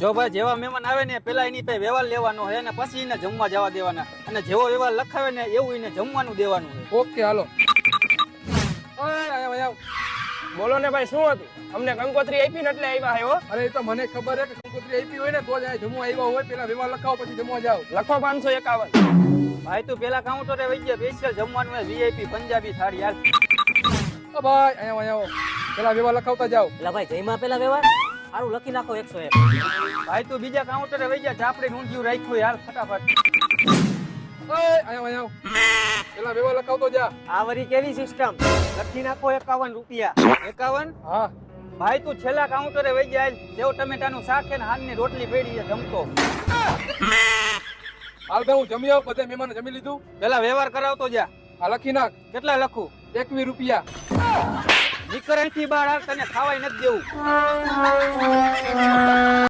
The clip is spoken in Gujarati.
જો ભાઈ જેવા મહેમાન આવે ને પેલા એની પાસે વ્યવહાર લેવાનો હોય અને પછી એને જમવા જવા દેવાના. અને જેવો વ્યવહાર લખાવે ને એવું એને જમવાનું દેવાનું હોય. Okay hello. ઓય, આયા, આયા. બોલો ને ભાઈ શું હતું? અમને કંકોત્રી આપી ને એટલે આવ્યા આવ્યો અરે એ તો મને ખબર છે કે કંકોત્રી આપી હોય ને તો જ જમવા આવ્યા હોય. પેલા વ્યવહાર લખાવો પછી જમવા જાવ લખો પાંચસો એકાવન. ભાઈ તું પેલા કાઉન્ટરે વહી ગયા સ્પેશિયલ જમવાનું હોય વીઆઈપી પંજાબી થાળી યાર. ભાઈ અહીંયા આવો પેલા વ્યવહાર લખાવતા જાવ એટલે ભાઈ જઈમાં પેલા વ્યવહાર? સારું લખી નાખો એકસો એક. ભાઈ તું બીજા કાઉન્ટરે વહી જા આપણે ઊંધિયું રાખ્યું યાર ફટાફટ. ઓય, આયો આવો પેલા વેવા લખાવતો જા. આ વરી કેવી સિસ્ટમ લખી નાખો એકાવન રૂપિયા. એકાવન? હા. ભાઈ તું છેલ્લા કાઉન્ટરે વહી ગયા સેવ ટમેટાનું શાક છે ને હાનની રોટલી પેડી છે જમતો. હાલ ભાઈ હું જમી આવ બધે મહેમાન જમી લીધું. પેલા વ્યવહાર કરાવતો જા. આ લખી નાખ. કેટલા લખું? એકવી રૂપિયા. નીકળ અહીંથી બહાર હાલ તને ખાવાય નથી દેવું.